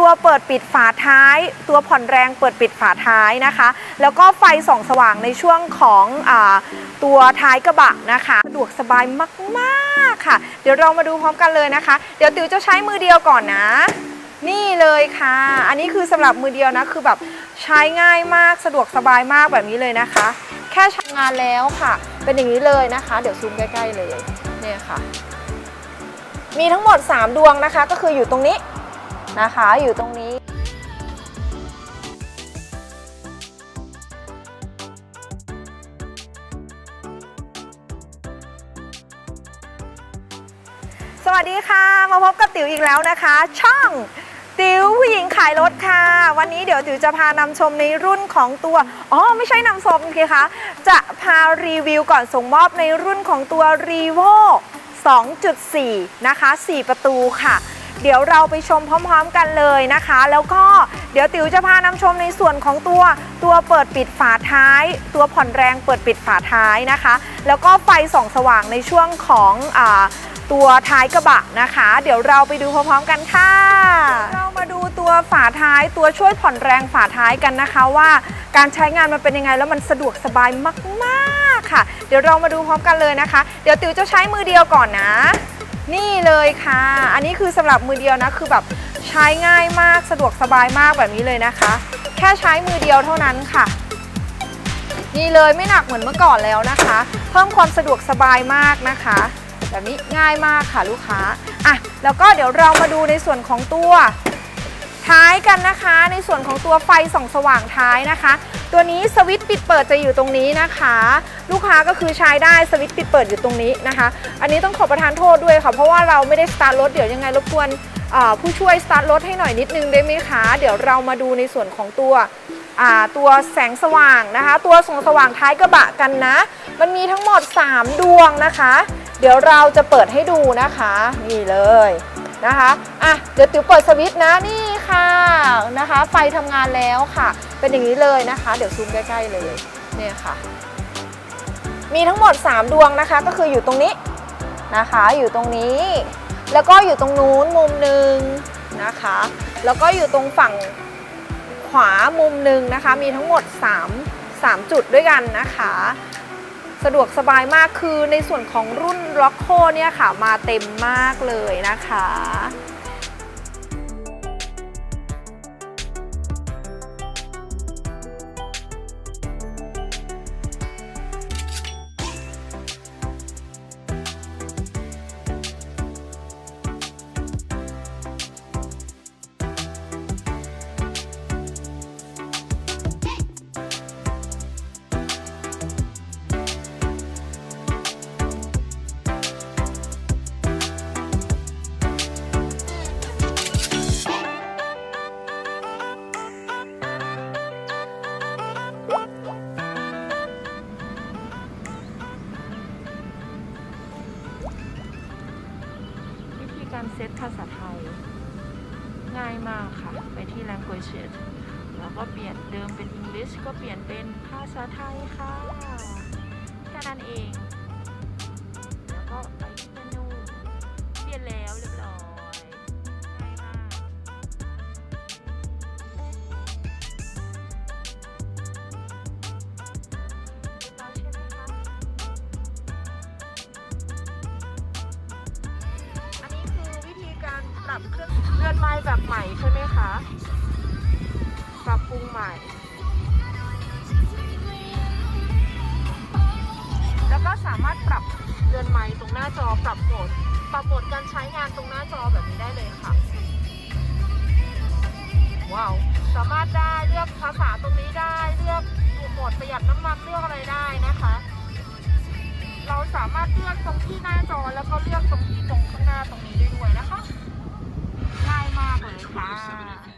ตัวเปิดปิดฝาท้าย ตัวผ่อนแรงเปิดปิดฝาท้ายนะคะ แล้วก็ไฟส่องสว่างในช่วงของอตัวท้ายกระบะนะคะสะดวกสบายมากๆค่ะ เดี๋ยวเรามาดูพร้อมกันเลยนะคะ เดี๋ยวติ๋วจะใช้มือเดียวก่อนนะ นี่เลยค่ะ อันนี้คือสำหรับมือเดียวนะคือแบบใช้ง่ายมากสะดวกสบายมากแบบนี้เลยนะคะ แค่ใช้งานแล้วค่ะ เป็นอย่างนี้เลยนะคะ เดี๋ยวซูมใกล้ ๆ เลยเนี่ยค่ะ มีทั้งหมด 3 ดวงนะคะ ก็คืออยู่ตรงนี้ นะคะอยู่ตรงนี้สวัสดีค่ะ มาพบกับติ๋วอีกแล้วนะคะ ช่องติ๋วผู้หญิงขายรถค่ะ วันนี้เดี๋ยวติ๋วจะพานำชมในรุ่นของตัวอ๋อไม่ใช่นำชมคือคะจะพารีวิวก่อนส่งมอบในรุ่นของตัว r e v o 2.4 นะคะ 4 ประตูค่ะ เดี๋ยวเราไปชมพร้อมๆกันเลยนะคะ แล้วก็เดี๋ยวติ๋วจะพานำชมในส่วนของตัวตัวเปิดปิดฝาท้าย ตัวผ่อนแรงเปิดปิดฝาท้ายนะคะ แล้วก็ไฟส่องสว่างในช่วงของอตัวท้ายกระบะนะคะ เดี๋ยวเราไปดูพร้อมๆกันค่ะ เรามาดูตัวฝาท้ายตัวช่วยผ่อนแรงฝาท้ายกันนะคะว่าการใช้งานมันเป็นยังไงแล้วมันสะดวกสบายมากๆค่ะ เดี๋ยวเรามาดูพร้อมกันเลยนะคะ เดี๋ยวติ๋วจะใช้มือเดียวก่อนนะ นี่เลยค่ะ อันนี้คือสำหรับมือเดียวนะคือแบบใช้ง่ายมากสะดวกสบายมากแบบนี้เลยนะคะ แค่ใช้มือเดียวเท่านั้นค่ะ นี่เลยไม่หนักเหมือนเมื่อก่อนแล้วนะคะ เพิ่มความสะดวกสบายมากนะคะ แบบนี้ง่ายมากค่ะลูกค้าอะแล้วก็เดี๋ยวเรามาดูในส่วนของตัว ท้ายกันนะคะ ในส่วนของตัวไฟส่องสว่างท้ายนะคะ ตัวนี้สวิตช์ปิดเปิดจะอยู่ตรงนี้นะคะ ลูกค้าก็คือใช้ได้สวิตช์ปิดเปิดอยู่ตรงนี้นะคะ อันนี้ต้องขอประทานโทษด้วยค่ะเพราะว่าเราไม่ได้สตาร์ทรถเดี๋ยวยังไงรบกวนผู้ช่วยสตาร์ทรถให้หน่อยนิดนึงได้ไหมคะเดี๋ยวเรามาดูในส่วนของตัวตัวแสงสว่างนะคะ ตัวส่องสว่างท้ายกระบะกันนะ มันมีทั้งหมด 3 ดวงนะคะ เดี๋ยวเราจะเปิดให้ดูนะคะนี่เลยนะคะอะเดี๋ยวติ๋วเปิดสวิตช์นะนี่ นะคะ ไฟทำงานแล้วค่ะ เป็นอย่างนี้เลยนะคะ เดี๋ยวซูมใกล้ๆเลยเนี่ยค่ะ มีทั้งหมด 3 ดวงนะคะ ก็คืออยู่ตรงนี้นะคะ อยู่ตรงนี้ แล้วก็อยู่ตรงนู้นมุมหนึ่งนะคะ แล้วก็อยู่ตรงฝั่งขวามุมหนึ่งนะคะ มีทั้งหมด 3 3 จุดด้วยกันนะคะ สะดวกสบายมากคือในส่วนของรุ่น r o c c o เนี่ยค่ะมาเต็มมากเลยนะคะารเซตภาษาไทย ง่ายมากค่ะ ไปที่ language แล้วก็เปลี่ยนเดิมเป็น English ก็เปลี่ยนเป็นภาษาไทยค่ะ แค่นั้นเอง บเครื่องเรือนไม้แบบใหม่ใช่ไหมคะ ปรับปรุงใหม่ แล้วก็สามารถปรับเรือนไม้ตรงหน้าจอปรับโหมด ปรับโหมดการใช้งานตรงหน้าจอแบบนี้ได้เลยค่ะ ว้าว สามารถได้เลือกภาษาตรงนี้ได้เลือกโหมดประหยัดน้ำมันเลือกอะไรได้นะคะ เราสามารถเลือกตรงที่หน้าจอแล้วก็เลือกตรงที่ตรงข้างหน้าตรงนี้ได้ด้วยนะคะ 回答